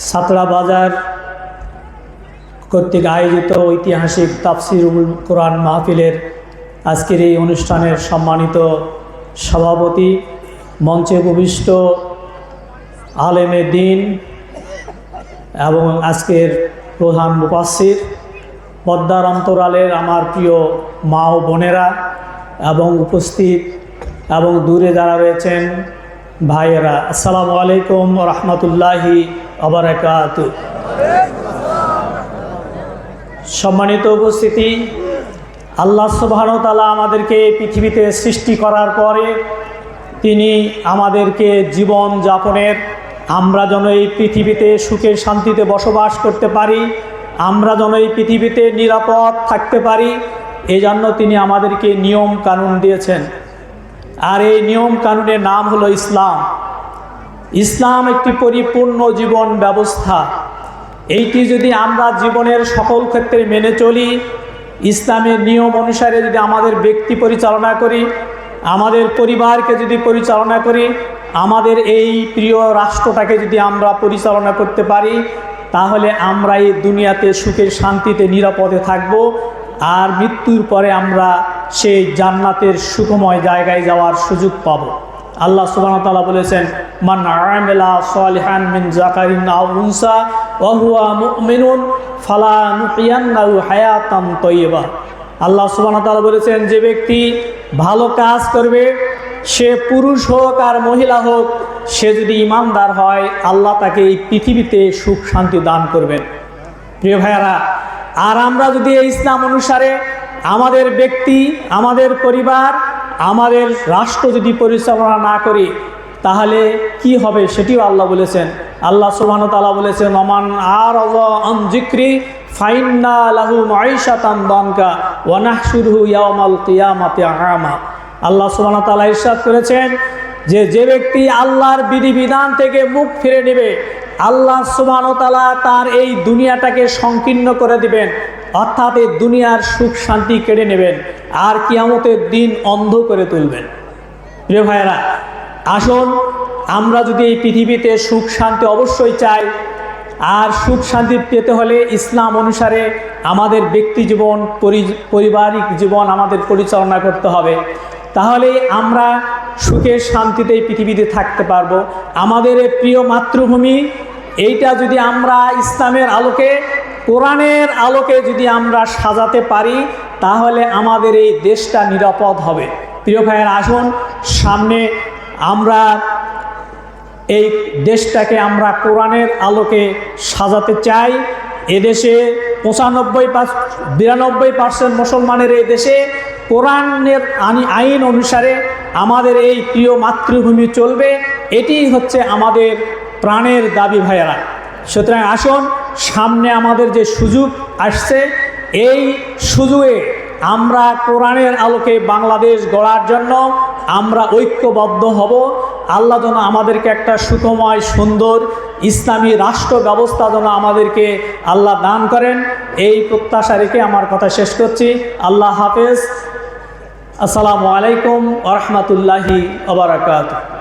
সাতরা বাজার কর্তৃক আয়োজিত ঐতিহাসিক তাফসিরুল কোরআন মাহফিলের আজকের এই অনুষ্ঠানের সম্মানিত সভাপতি, মঞ্চে উপবিষ্ট আলেমে দিন এবং আজকের প্রধান মুপাসির পদ্মার অন্তরালের আমার প্রিয় মা ও বোনেরা এবং উপস্থিত এবং দূরে যারা রয়েছেন, ভাইয়েরা, আসসালামু আলাইকুম রহমতুল্লাহি আবরাকাত সম্মানিত উপস্থিতি, আল্লাহ সুবাহতালা আমাদেরকে পৃথিবীতে সৃষ্টি করার পরে তিনি আমাদেরকে জীবন যাপনের, আমরা যেন এই পৃথিবীতে সুখের শান্তিতে বসবাস করতে পারি, আমরা যেন এই পৃথিবীতে নিরাপদ থাকতে পারি এই জন্য তিনি আমাদেরকে নিয়ম কানুন দিয়েছেন। আর এই নিয়ম কানুনের নাম হলো ইসলাম। ইসলাম একটি পরিপূর্ণ জীবন ব্যবস্থা। এইটি যদি আমরা জীবনের সকল ক্ষেত্রে মেনে চলি, ইসলামের নিয়ম অনুসারে যদি আমাদের ব্যক্তি পরিচালনা করি, আমাদের পরিবারকে যদি পরিচালনা করি, আমাদের এই প্রিয় রাষ্ট্রটাকে যদি আমরা পরিচালনা করতে পারি, তাহলে আমরা এই দুনিয়াতে সুখের শান্তিতে নিরাপদে থাকব। আর মৃত্যুর পরে আমরা সেই জান্নাতের সুখময় জায়গায় যাওয়ার সুযোগ পাব। আল্লাহ ওয়া বলেছেন, মান আমিলা সালিহান মিন হুয়া তাইয়্যিবা। আল্লাহ ওয়া বলেছেন, যে ব্যক্তি ভালো কাজ করবে, সে পুরুষ হোক আর মহিলা হোক, সে যদি ইমানদার হয়, আল্লাহ তাকে এই পৃথিবীতে সুখ শান্তি দান করবেন। প্রিয় ভাইয়ারা আর আমরা যদি এই ইসলাম অনুসারে আমাদের ব্যক্তি, আমাদের পরিবার, আমাদের রাষ্ট্র যদি পরিচালনা না করি, তাহলে কি হবে সেটিও আল্লাহ বলেছেন। আল্লাহ সুবাহ তালা বলেছেন অমান আর জিক্রি দনকা শুরু ইয়ামাল আল্লাহ সুবাহ তালা ইরশাদ করেছেন যে যে ব্যক্তি আল্লাহর বিধিবিধান থেকে মুখ ফিরে নেবে আল্লাহ সুবাহতালা তার এই দুনিয়াটাকে সংকীর্ণ করে দিবেন, অর্থাৎ এই দুনিয়ার সুখ শান্তি কেড়ে নেবেন আর কিয়ামতের দিন অন্ধ করে তুলবেন। প্রিয় ভাইয়েরা, আসুন আমরা যদি এই পৃথিবীতে সুখ শান্তি অবশ্যই চাই, আর সুখ শান্তি পেতে হলে ইসলাম অনুসারে আমাদের ব্যক্তি জীবন পারিবারিক জীবন আমাদের পরিচালনা করতে হবে। তাহলে আমরা সুখের শান্তিতে পৃথিবীতে থাকতে পারব। আমাদের প্রিয় মাতৃভূমি, এইটা যদি আমরা ইসলামের আলোকে, কোরআনের আলোকে যদি আমরা সাজাতে পারি, তাহলে আমাদের এই দেশটা নিরাপদ হবে। প্রিয় ভাইয়ের, আসুন, সামনে আমরা এই দেশটাকে আমরা কোরআনের আলোকে সাজাতে চাই। এদেশে পঁচানব্বই পার্স, বিরানব্বই পার্সেন্ট মুসলমানের এই দেশে কোরআনের আইন অনুসারে আমাদের এই প্রিয় মাতৃভূমি চলবে এটি হচ্ছে আমাদের প্রাণের দাবি ভাইয়েরা। সুতরাং আসুন, সামনে আমাদের যে সুযোগ আসছে, এই সুযোগে আমরা কোরআনের আলোকে বাংলাদেশ গড়ার জন্য আমরা ঐক্যবদ্ধ হব। আল্লাহ যেন আমাদেরকে একটা সুখময়, সুন্দর ইসলামী রাষ্ট্র ব্যবস্থা যেন আমাদেরকে আল্লাহ দান করেন। এই প্রত্যাশা রেখে আমার কথা শেষ করছি। আল্লাহ হাফেজ। আসসালামু আলাইকুম আরহামতুল্লাহি আবরাকাত